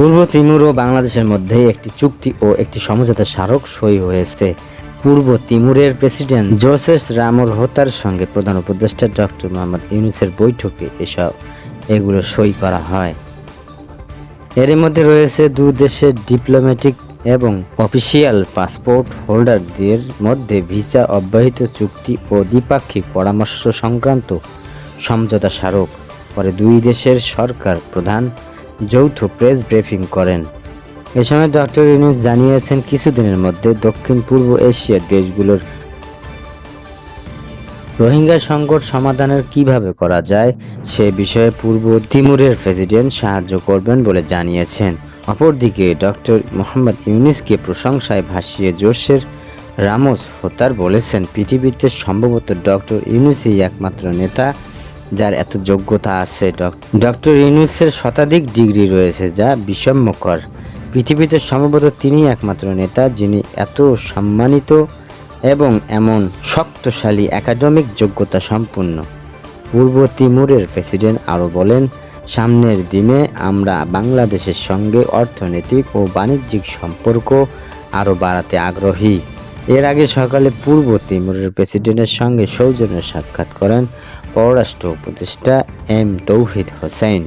পূর্ব Timur ও বাংলাদেশের মধ্যে একটি চুক্তি ও একটি সমঝোতা স্মারক সই হয়েছে। পূর্ব তিমুরের প্রেসিডেন্ট জোসেস রামোর হোতার সঙ্গে প্রধান উপদেষ্টা ডক্টর মোহাম্মদ ইউনুসের বৈঠকে এসব, এগুলো সই করা হয়। এর মধ্যে রয়েছে দু দেশের ডিপ্লোম্যাটিক এবং অফিসিয়াল পাসপোর্ট হোল্ডারদের মধ্যে ভিসা অব্যাহত চুক্তি ও দ্বিপাক্ষিক পরামর্শ সংক্রান্ত সমঝোতা স্মারক। পরে দুই দেশের সরকার প্রধান যৌথ প্রেস ব্রিফিং করেন। এ সময় ডক্টর ইউনুস জানিয়েছেন কিছুদিনের মধ্যে দক্ষিণ পূর্ব এশিয়ার দেশগুলোর রোহিঙ্গা সংকট সমাধানের কীভাবে করা যায়, সে বিষয়ে পূর্ব তিমুরের প্রেসিডেন্ট সাহায্য করবেন বলে জানিয়েছেন। অপরদিকে ডক্টর মোহাম্মদ ইউনুসকে প্রশংসায় ভাসিয়ে জোশের রামোস হোতার বলেছেন। পৃথিবীতে সম্ভবত ডক্টর ইউনুসই একমাত্র নেতা। যার এত যোগ্যতা আছে, ডক- ডক্টর ইউনুসের শতাধিক ডিগ্রি রয়েছে যা বিষম্যকর পৃথিবীতে সম্ভবত তিনি একমাত্র নেতা যিনি এত সম্মানিত এবং এমন শক্তশালী একাডেমিক যোগ্যতা সম্পন্ন। পূর্ব তিমুরের প্রেসিডেন্ট আরও বলেন, সামনের দিনে আমরা বাংলাদেশের সঙ্গে অর্থনৈতিক ও বাণিজ্যিক সম্পর্ক আরও বাড়াতে আগ্রহী। এর আগে সকালে পূর্ব তিমুরের প্রেসিডেন্টের সঙ্গে সৌজন্য সাক্ষাৎ করেন পররাষ্ট্র উপদেষ্টা এম তৌহিদ হোসেন।